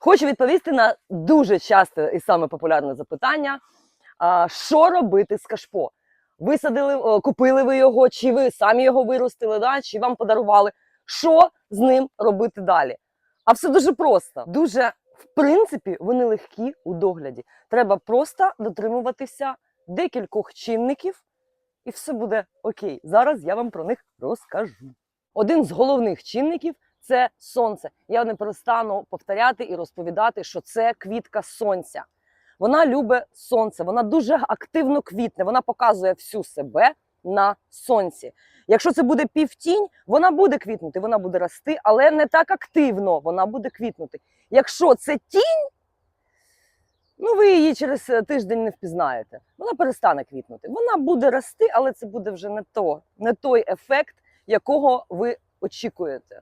Хочу відповісти на дуже часте і саме популярне запитання: що робити з кашпо? Висадили, купили ви його, чи ви самі його виростили, да? чи вам подарували? Що з ним робити далі? А все дуже просто. Дуже, в принципі, вони легкі у догляді. Треба просто дотримуватися декількох чинників, і все буде окей. Зараз я вам про них розкажу. Один з головних чинників це сонце. Я не перестану повторяти і розповідати, що це квітка сонця. Вона любить сонце, вона дуже активно квітне, вона показує всю себе на сонці. Якщо це буде півтінь, вона буде квітнути, вона буде рости, але не так активно вона буде квітнути. Якщо це тінь, ну ви її через е, тиждень не впізнаєте. Вона перестане квітнути. Вона буде рости, але це буде вже не то, не той ефект, якого ви очікуєте.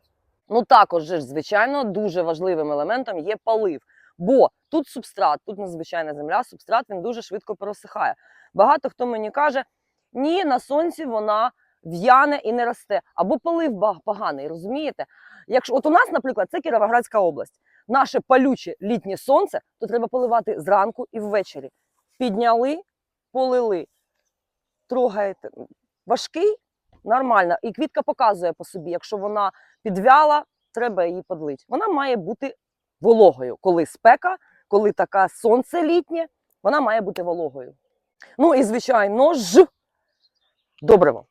Ну також, звичайно, дуже важливим елементом є полив. Бо тут субстрат, тут незвичайна земля, субстрат він дуже швидко пересихає. Багато хто мені каже, ні, на сонці вона в'яне і не росте, або полив ба- поганий, розумієте? Якщо от у нас, наприклад, це Кіровоградська область, наше палюче літнє сонце, то треба поливати зранку і ввечері. Підняли, полили, трогаєте. Важкий, нормально. І квітка показує по собі, якщо вона підвяла, треба її подлити. Вона має бути вологою. Коли спека, коли таке сонце літнє, вона має бути вологою. Ну і звичайно ж, добриво.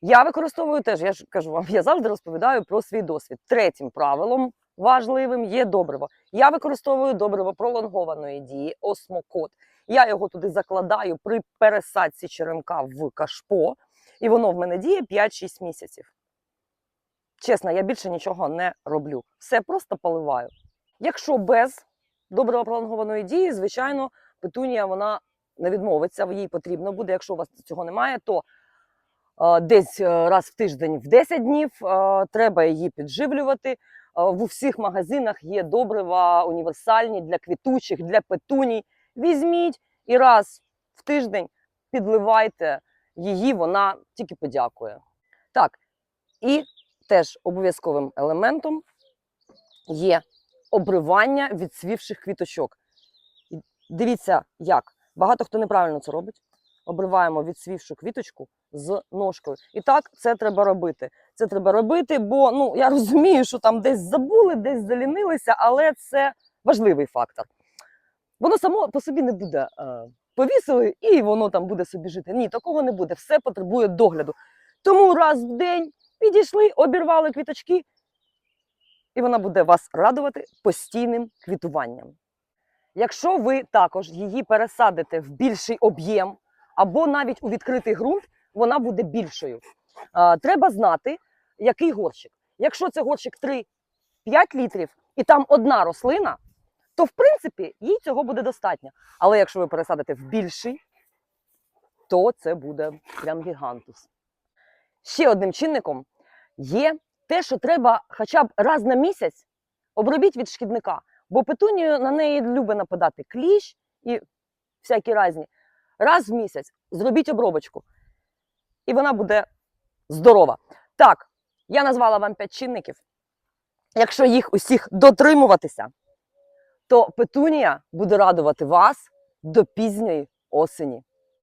Я використовую теж, я ж кажу вам, я завжди розповідаю про свій досвід. Третім правилом важливим є добриво. Я використовую добриво пролонгованої дії, осмокот. Я його туди закладаю при пересадці черенка в кашпо, і воно в мене діє 5-6 місяців. Чесно, я більше нічого не роблю. Все просто поливаю. Якщо без доброго пролонгованої дії, звичайно, петунія вона не відмовиться, їй потрібно буде. Якщо у вас цього немає, то е, десь е, раз в тиждень в 10 днів е, треба її підживлювати. В усіх магазинах є добрива універсальні для квітучих, для петуній. Візьміть і раз в тиждень підливайте її, вона тільки подякує. Так, і теж обов'язковим елементом є обривання відсвівших квіточок. Дивіться, як. Багато хто неправильно це робить. Обриваємо відсвівшу квіточку з ножкою. І так це треба робити. Це треба робити, бо ну, я розумію, що там десь забули, десь залінилися, але це важливий фактор. Воно само по собі не буде е, повісили, і воно там буде собі жити. Ні, такого не буде. Все потребує догляду. Тому раз в день підійшли, обірвали квіточки, і вона буде вас радувати постійним квітуванням. Якщо ви також її пересадите в більший об'єм або навіть у відкритий ґрунт, вона буде більшою. Треба знати, який горщик. Якщо це горщик 3-5 літрів і там одна рослина, то в принципі їй цього буде достатньо. Але якщо ви пересадите в більший, то це буде прям гігантус. Ще одним чинником є те, що треба хоча б раз на місяць обробіть від шкідника. Бо петунію на неї любить нападати кліщ і всякі різні. Раз в місяць зробіть обробочку, і вона буде здорова. Так, я назвала вам 5 чинників. Якщо їх усіх дотримуватися, то петунія буде радувати вас до пізньої осені.